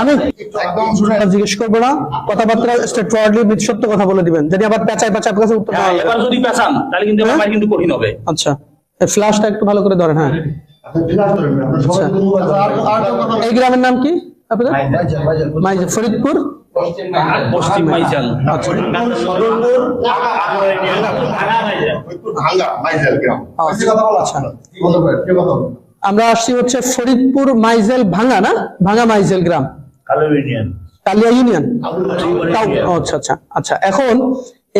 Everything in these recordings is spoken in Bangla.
আমি জিজ্ঞেস করব না। কথাবার্তা সত্য কথা বলে দিবেন। যদি আবার পেঁচায় পেঁচায় আপনার কাছে উত্তর দেওয়া হ্যাঁ, এবার যদি পেছান তাহলে কিন্তু হ্যাঁ? আমার কিন্তু কঠিন হবে। আচ্ছা। ফ্ল্যাশটা একটু ভালো করে ধরেন হ্যাঁ। আচ্ছা। এই গ্রামের নাম কি আপনাদের? ফরিদপুর? পশ্চিম মাইজাল আচ্ছা। আচ্ছা। আমরা আসছি হচ্ছে ফরিদপুর মাইজেল ভাঙা না? ভাঙা মাইজেল গ্রাম। কালিয়া ইউনিয়ন? আচ্ছা আচ্ছা আচ্ছা। এখন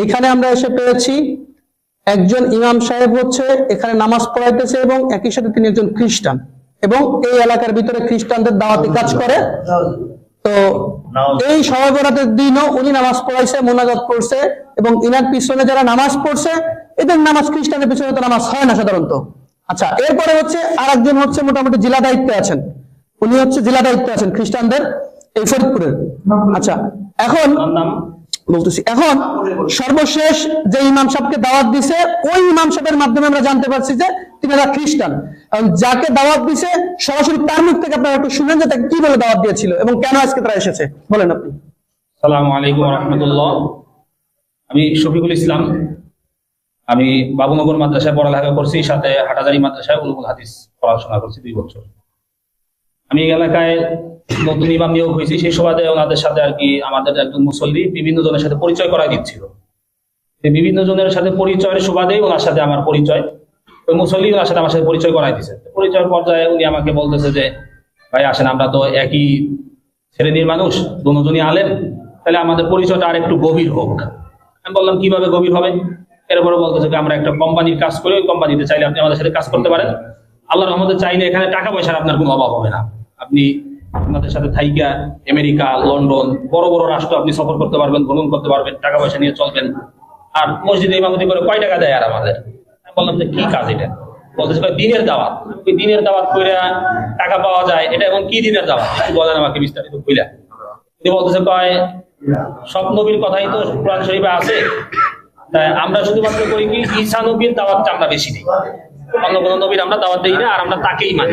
এখানে আমরা এসে পেয়েছি একজন ইমাম সাহেব হচ্ছে এখানে নামাজ পড়াইতেছে এবং একই সাথে তিনি একজন খ্রিস্টান। এবং এই এলাকার ভিতরে খ্রিস্টানদের দাওয়াতি কাজ করে। তো এই দিনও উনি নামাজ পড়াইছে মোনাজাত করছে এবং ইনার পিছনে যারা নামাজ পড়ছে এদের নামাজ খ্রিস্টানের পিছনে তো নামাজ হয় না সাধারণত। আচ্ছা এরপরে হচ্ছে আর একজন হচ্ছে মোটামুটি জেলা দায়িত্বে আছেন। উনি হচ্ছে জেলা দায়িত্বে আছেন খ্রিস্টানদের। এই ফরিদপুরের আচ্ছা এখন বলতেছি এখন সর্বশেষ যে ইমাম সাহেবকে দাওয়াত দিছে ওই ইমাম সাহেবের মাধ্যমে আমরা জানতে পারছি যে তিনি একটা খ্রিস্টান। যাকে দাওয়াত দিছে সরাসরি তার মুখ থেকে আপনারা একটু শুনেন যে তাকে কি বলে দাওয়াত দিয়েছিল এবং কেন আজকে তারা এসেছে? বলেন আপনি। সালামু আলাইকুম রহমতুল্লাহ। আমি শফিকুল ইসলাম। আমি বাবুনগর মাদ্রাসায় পড়ালেখা করছি সাথে হাটাজারি মাদ্রাসায় উলুমুল হাদিস পড়াশোনা করছি দুই বছর। আমি এলাকায় নতুন ইমাম নিয়োগ হয়েছি, সেই সুবাদে ওনাদের সাথে আর কি আমাদের একজন মুসল্লি বিভিন্ন জনের সাথে পরিচয় করাই দিচ্ছিল। বিভিন্ন জনের সাথে পরিচয়ের সুবাদেই ওনার সাথে আমার পরিচয়, ওই মুসল্লি ওনার সাথে আমার সাথে পরিচয় করাই দিচ্ছে পরিচয়ের পর্যায়ে উনি আমাকে বলতেছে যে, ভাই, আসেন, আমরা তো একই শ্রেণির মানুষ, দুজনই আলেন তাহলে আমাদের পরিচয়টা আর একটু গভীর হোক। আমি বললাম, কীভাবে গভীর হবে? এরপরে বলতেছে যে, আমরা একটা কোম্পানির কাজ করি, ওই কোম্পানিতে চাইলে আপনি আমাদের সাথে কাজ করতে পারেন। আল্লাহ রহমতে চাইলে এখানে টাকা পয়সার আপনার কোনো অভাব হবে না। আপনি আমাদের সাথে থাইকা, আমেরিকা, লন্ডন, বড় বড় রাষ্ট্র আপনি সফর করতে পারবেন, ভ্রমণ করতে পারবেন টাকা পয়সা নিয়ে চলবেন। আর মসজিদে ইমামতি করে কয় টাকা দেয় আর আমাদের? বললাম যে কি কাজ এটা? বলতেছে দিনের দাওয়াত। ওই দিনের দাওয়াত করে টাকা পাওয়া যায়, এটা এখন কি দিনের দাওয়াত? একটু বলেন আমাকে বিস্তারিত কইলা তিনি বলতেছে কয় সব নবীর কথাই তো কোরআন শরীফে আছে। তাই আমরা শুধুমাত্র করি কি? ঈসা নবীর দাওয়াতটা আমরা বেশি দিই। অন্য কোনো নবীর আমরা দাওয়াত দিই না আর আমরা তাকেই মানি।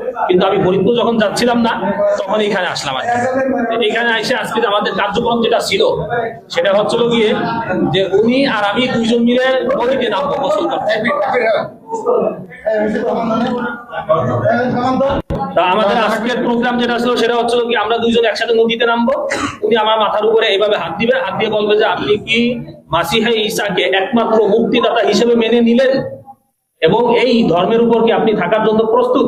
কিন্তু আমি ফরিদপুর যখন যাচ্ছিলাম না, তখন এখানে আসলাম আর এখানে এসে আজকে আমাদের কার্যক্রম যেটা ছিল, সেটা হচ্ছিল গিয়ে যে উনি আর আমি দুইজন মিলে নদীতে নামবো গোসল করতে। তা আমাদের আজকের প্রোগ্রাম যেটা ছিল, সেটা হচ্ছিল কি আমরা দুইজন একসাথে নদীতে নামবো। উনি আমার মাথার উপরে এইভাবে হাত দিবে, হাত দিয়ে বলবে যে, আপনি কি মাসিহা ঈসাকে একমাত্র মুক্তিদাতা হিসেবে মেনে নিলেন? এবং এই ধর্মের উপর কি আপনি থাকার জন্য প্রস্তুত?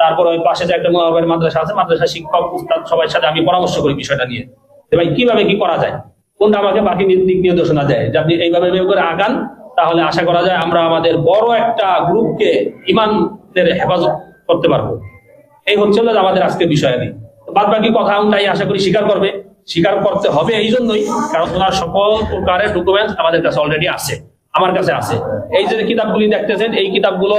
তারপর ওই পাশে যে একটা মাদ্রাসা আছে মাদ্রাসা শিক্ষক, উস্তাদ সবার সাথে আমি পরামর্শ করি বিষয়টা নিয়ে। যে ভাই, কীভাবে কি করা যায়? কোনটা আমাকে বাকি দিক নির্দেশনা দেয়? যে আপনি এইভাবে করে আগান, তাহলে আশা করা যায় আমরা আমাদের বড় একটা গ্রুপকে ইমানদের হেফাজত করতে পারব। এই হচ্ছে আমাদের আজকের বিষয়াদি বাদ বাকি কথা তাই আশা করি স্বীকার করবে। স্বীকার করতে হবে এই জন্যই, কারণ ওনার সকল প্রকারের ডকুমেন্টস আমাদের কাছে অলরেডি আছে, আমার কাছে আছে। এই যে কিতাবগুলি দেখতেছেন, এই কিতাবগুলো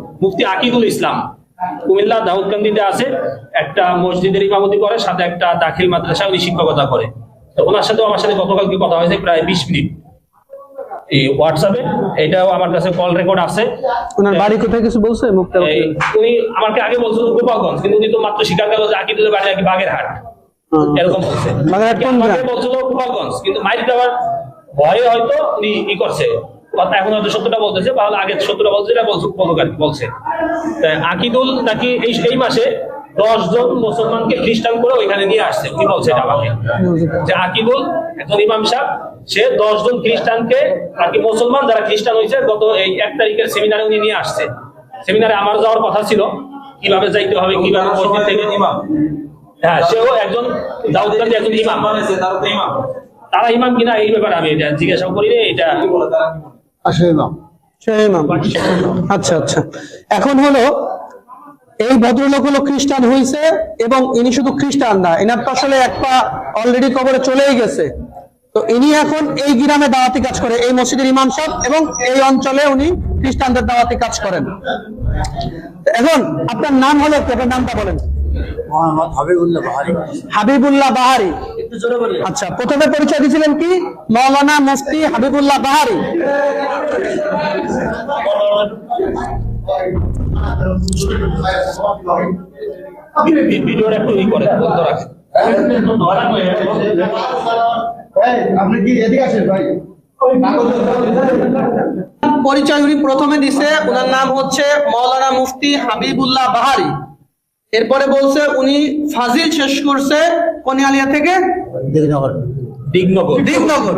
মুফতি আকিদুল ইসলাম। কুমিল্লা দাউদকান্দিতে আছে একটা মসজিদের ইমামতি করে সাথে একটা দাখিল মাদ্রাসা উনি শিক্ষকতা করে। তো ওনার সাথেও আমার সাথে গতকালকে কথা হয়েছে প্রায় বিশ মিনিট। এই হোয়াটসঅ্যাপে এটাও আমার কাছে কল রেকর্ড আছে। ওনার বাড়ি কোথায় কিছু বলছে উনি আমাকে আগে বলছিল গোপালগঞ্জ কিন্তু উনি তো মাত্র স্বীকার করল যে আকিদুলের বাড়ি নাকি বাগেরহাট। এরকম বলছে। বাগেরহাট কোন? বলছিল গোপালগঞ্জ কিন্তু মাইর দেওয়ার ভয়ে হয়তো উনি ই করছে। কথা এখন হয়তো সত্যটা বলতেছে বা আগে সত্যটা বলছে এটা বলছে আকিদুল নাকি এই এই মাসে দশ জন মুসলমানকে খ্রিস্টান করে ওইখানে নিয়ে আসছে। উনি বলছে এটা আমাকে? যে আকিবুল একজন ইমাম সাহেব সে দশ জন খ্রিস্টানকে আর কি মুসলমান যারা খ্রিস্টান হয়েছে গত এই এক তারিখের সেমিনারে উনি নিয়ে আসছে। সেমিনারে আমার যাওয়ার কথা ছিল। কীভাবে যাইতে হবে কীভাবে মসজিদ থেকে ইমাম। হ্যাঁ সেও একজন দাউদকান্দি একজন ইমাম। তারা ইমাম। কিনা এই ব্যাপারে আমি এটা জিজ্ঞাসা করি রে, এটা। আচ্ছা আচ্ছা। এখন হলো, এই ভদ্রলোক হলো খ্রিস্টান হয়েছে এবং ইনি শুধু খ্রিস্টান না, এনার তো আসলে এক পা অলরেডি কবরে চলেই গেছে। তো ইনি এখন এই গ্রামে দাওয়াতি কাজ করে, এই মসজিদের ইমাম সাহেব এবং এই অঞ্চলে উনি খ্রিস্টানদের দাওয়াতি কাজ করেন। এখন, আপনার নাম হলো? আপনার নামটা বলেন। মোহাম্মদ হাবিবুল্লাহ বাহারি। হাবিবুল্লাহ বাহারি। আচ্ছা প্রথমে পরিচয় দিয়েছিলেন কি? মৌলানা মুফতি হাবিবুল্লাহ বাহারি। ভিডিওটা একটু ই করে বন্ধ রাখে আপনি কি এদিকে আসেন ভাই পরিচয় উনি প্রথমে দিছে ওনার নাম হচ্ছে মৌলানা মুফতি হাবিবুল্লাহ বাহারি। এরপরে বলছে উনি ফাজিল শেষ করছে কনিয়ালিয়া থেকে? দিগনগর। দিগনগর। দিগনগর।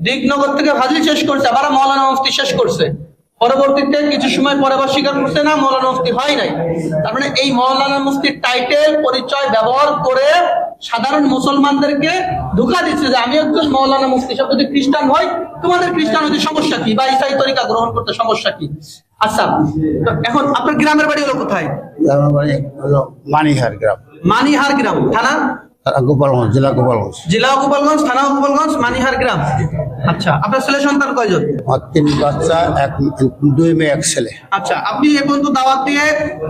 দিগনগর থেকে ফাজিল শেষ করছে আবার মৌলানা মুফতি শেষ করছে। পরবর্তীতে কিছু সময় পরে আবার স্বীকার করছে না মৌলানা মুফতি হয় নাই। তার মানে এই মৌলানা মুফতির টাইটেল পরিচয় ব্যবহার করে সাধারণ মুসলমানদেরকে ধোকা দিচ্ছে যে আমি একজন মৌলানা মুফতি সব যদি খ্রিস্টান হয় তোমাদের খ্রিস্টান হতে সমস্যা কি? বা ইসাই তরিকা গ্রহণ করতে সমস্যা কি? আচ্ছা এখন আপনার গ্রামের বাড়ি হলো কোথায়? বাড়ি হলো মানিহার গ্রাম। মানিহার গ্রাম থানা? গোপালগঞ্জ জেলা গোপালগঞ্জ। জেলা গোপালগঞ্জ থানা গোপালগঞ্জ মানিহার গ্রাম। আচ্ছা আপনার ছেলে সন্তান কয়জন? তিন বাচ্চা এক দুই মেয়ে এক ছেলে। আচ্ছা আপনি এ পর্যন্ত দাওয়াত দিয়ে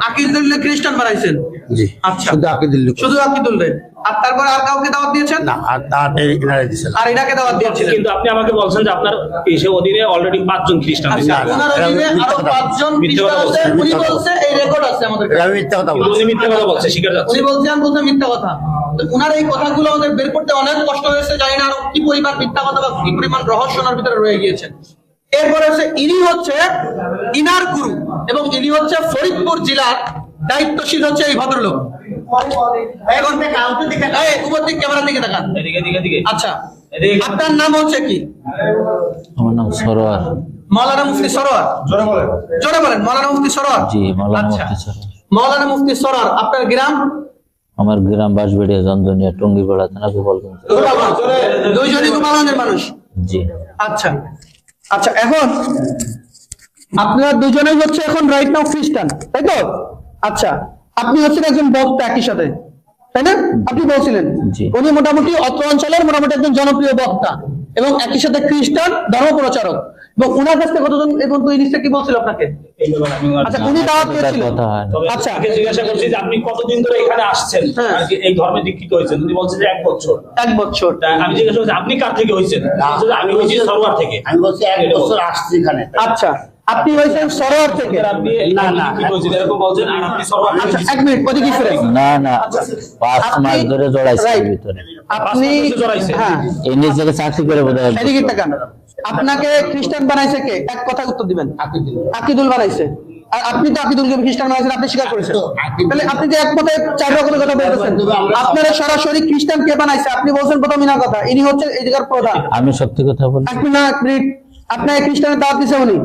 আকিদুল্লাহ খ্রিস্টান বানাইছেন? জি আচ্ছা। শুধু আকিদুল্লি শুধু আকিদুল্লাহ? আর তারপর আর কাউকে দাওয়াত দিয়েছেন? না আর তার ইনারে দিছিল আর এটাকে দাওয়াত দিয়েছিলেন কিন্তু আপনি আমাকে বলছেন যে আপনার এসে অধীনে অলরেডি পাঁচজন খ্রিস্টান আচ্ছা না, না, ওনার অধীনে আরও পাঁচজন খ্রিস্টান আছে উনি বলছে এই রেকর্ড আছে আমাদের আমি মিথ্যা কথা বলছি উনি মিথ্যা কথা বলছে স্বীকার যাচ্ছে। উনি বলছেন বলতে মিথ্যা কথা। উনার এই কথাগুলো আমাদের বের করতে অনেক কষ্ট হয়েছে জানি না আরও কি পরিমাণ মিথ্যা কথা বা কি পরিমাণ রহস্য ওনার ভিতরে রয়ে গিয়েছে। এরপরে হচ্ছে ইনি হচ্ছে ইনার গুরু এবং ইনি হচ্ছে ফরিদপুর জেলার দায়িত্বশীল হচ্ছে এই ভদ্রলোক। উপর দিক ক্যামেরার দিকে তাকান। এদিকে এদিকে এদিকে। আচ্ছা আপনার নাম হচ্ছে কি? আমার নাম সরোয়ার। মৌলানা মুফতি সরোয়ার? জোরে বলেন। মৌলানা মুফতি সরোয়ার? জি মাওলানা আচ্ছা। মুফতি সরোয়ার। মৌলানা মুফতি সরোয়ার আপনার গ্রাম? আমার গ্রাম বাঁশবেড়িয়া জন্দনিয়া টঙ্গিপাড়া থানা গোপালগঞ্জ গোপালগঞ্জ। দুইজনই গোপালগঞ্জের মানুষ? জি। আচ্ছা। আচ্ছা এখন আপনারা দুজনেই হচ্ছে এখন রাইট নাও খ্রিস্টান তাই তো? আচ্ছা। আপনি হচ্ছেন একজন বক্তা একই সাথে তাই না? আপনি বলছিলেন। উনি মোটামুটি অত্র অঞ্চলের মোটামুটি একজন জনপ্রিয় বক্তা এবং একই সাথে খ্রিস্টান ধর্ম প্রচারক। এবং উনার কাছ থেকে কতজন এই জিনিসটা কি বলছিল আপনাকে? আচ্ছা উনি দাওয়াত আচ্ছা। জিজ্ঞাসা করছি যে আপনি কতদিন ধরে এখানে আসছেন? হ্যাঁ। এই ধর্মে দীক্ষিত হয়েছেন? উনি বলছেন যে এক বছর। এক বছর। আমি জিজ্ঞাসা করছি আপনি কার থেকে হয়েছেন? আমি হয়েছি সরোয়ার থেকে। আমি বলছি এক বছর আসছি এখানে। আচ্ছা। আপনি হয়েছেন সরোয়ার থেকে। আপনি না, না। আপনি আচ্ছা। এক মিনিট ওদিকে ফিরে না না পাঁচ মাস ধরে জড়াইছে ভিতরে। আপনি। হ্যাঁ। এই নিজ থেকে চাকরি করে বোধ এদিকে তাকান। আপনাকে খ্রিস্টান বানাইছে কে? এক কথা উত্তর দিবেন। আকিদুল। বানাইছে। আর আপনি তো আকিদুল কবির খ্রিস্টান মাইজেল আপনি স্বীকার করেছেন। তাহলে আপনি যে একমতে চার রকমের কথা বলতেছেন আপনারা সরাসরি খ্রিস্টান কে বানাইছে? আপনি বলছেন প্রথম ইনা কথা ইনি হচ্ছে এই জায়গার প্রধান। আমি সত্যি কথা বলি এক মিনিট এক মিনিট। আপনার খ্রিস্টানের দাওয়াত দিছে উনি।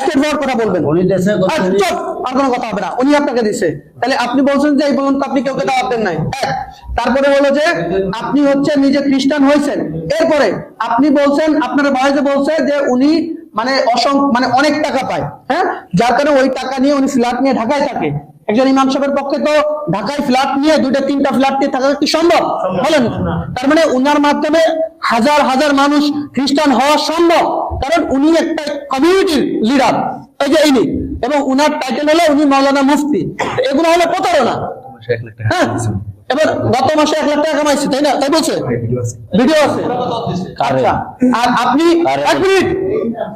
স্টেট বোর্ড কথা বলবেন উনি দেশে চুপ, আর কোনো কথা হবে না। উনি আপনাকে দিছে। তাহলে আপনি বলছেন যে এই পর্যন্ত আপনি কাউকে দাওয়াত দেন নাই। তারপরে হলো যে আপনি হচ্ছে নিজে খ্রিস্টান হয়েছেন। এরপরে আপনি বলছেন আপনার বলছে যে উনি মানে অসং মানে অনেক টাকা পায়। হ্যাঁ? যার কারণে ওই টাকা নিয়ে উনি ফ্ল্যাট নিয়ে ঢাকায় থাকে। একজন ইমাম সাহেবের পক্ষে তো ঢাকায় ফ্ল্যাট নিয়ে দুইটা তিনটা ফ্ল্যাট নিয়ে থাকা কি সম্ভব। বলেন। তার মানে উনার মাধ্যমে হাজার হাজার মানুষ খ্রিস্টান হওয়া সম্ভব। কারণ উনি একটা কমিউনিটির লিডার এই যে ইনি। এবং উনার টাইটেল হলো উনি মাওলানা মুফতি। এগুলো হলো প্রতারণা। হ্যাঁ? এবার গত মাসে এক লাখ টাকা কামাইছে তাই না? তাই বলছে? ভিডিও আছে। আচ্ছা আর আপনি? এক মিনিট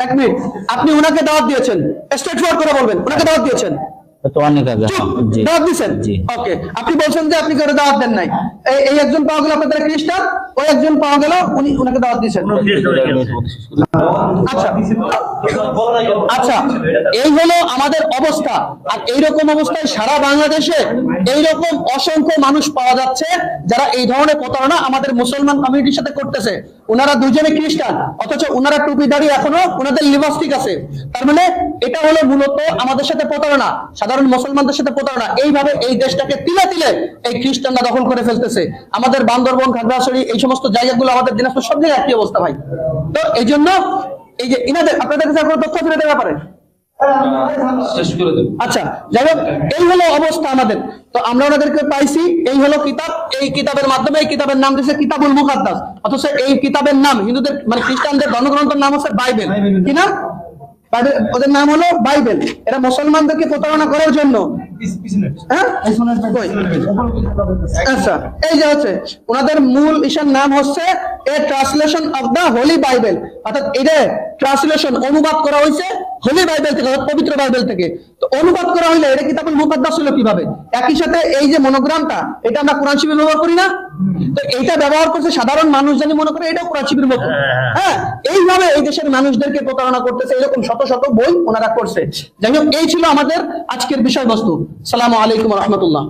এক মিনিট। আপনি উনাকে দাওয়াত দিয়েছেন। স্ট্রেট ফরওয়ার্ড করে বলবেন উনাকে দাওয়াত দিয়েছেন। তো অনেক আগে। দাওয়াত দিয়েছেন ওকে আপনি বলছেন যে আপনি কারও দাওয়াত দেন নাই। এই- এই একজন পাওয়া গেল আপনাদের খ্রিস্টান ওই একজন পাওয়া গেল উনি উনাকে দাওয়াত দিয়েছেন। আচ্ছা। আচ্ছা এই হলো আমাদের অবস্থা। আর এইরকম অবস্থায় সারা বাংলাদেশে এইরকম অসংখ্য মানুষ পাওয়া যাচ্ছে যারা এই ধরনের প্রতারণা আমাদের মুসলমান কমিউনিটির সাথে করতেছে। ওনারা দুজনে খ্রিস্টান অথচ ওনারা টুপি দাঁড়িয়ে এখনও ওনাদের লিবাস্টিক আছে। তার মানে এটা হলো মূলত আমাদের সাথে প্রতারণা সাধারণ মুসলমানদের সাথে প্রতারণা। এইভাবে এই দেশটাকে তিলে তিলে এই খ্রিস্টানরা দখল করে ফেলতেছে। আমাদের বান্দরবন খাগড়াছড়ি এই সমস্ত জায়গাগুলো আমাদের দিনাজপুর সব জায়গায় একই অবস্থা ভাই। তো এই জন্য এই যে ইনাদের আপনাদের কাছে কোনো তথ্য ফিরে দেওয়া পারে আচ্ছা যাই হোক এই হলো অবস্থা আমাদের। তো আমরা ওনাদেরকে পাইছি এই হলো কিতাব। এই কিতাবের মাধ্যমে এই কিতাবের নাম দিয়েছে কিতাবুল মুকাদ্দাস অথচ এই কিতাবের নাম হিন্দুদের মানে খ্রিস্টানদের ধর্মগ্রন্থের নাম হচ্ছে বাইবেল। কি নাম? বাইবেল ওদের নাম হলো বাইবেল। এরা মুসলমানদেরকে প্রতারণা করার জন্য। হ্যাঁ? আচ্ছা এই যে হচ্ছে, ওনাদের মূল ইসার নাম হচ্ছে a translation of the holy Bible. অর্থাৎ এটা ট্রান্সলেশন অনুবাদ করা হয়েছে হোলি বাইবেল থেকে পবিত্র বাইবেল থেকে। তো অনুবাদ করা হইলে এটা কিতাবুল মুকাদ্দাস হলো কীভাবে? একই সাথে এই যে মনোগ্রামটা এটা আমরা কোরআন শিবির ব্যবহার করি না? তো এইটা ব্যবহার করছে সাধারণ মানুষ জানি মনে করে এটা কোরআন শিবির মতো। হ্যাঁ এইভাবে এই দেশের মানুষদেরকে প্রতারণা করতেছে এরকম শত শত বই ওনারা করছে। যাই হোক এই ছিল আমাদের আজকের বিষয়বস্তু। সালাম আলাইকুম রহমতুল্লাহ।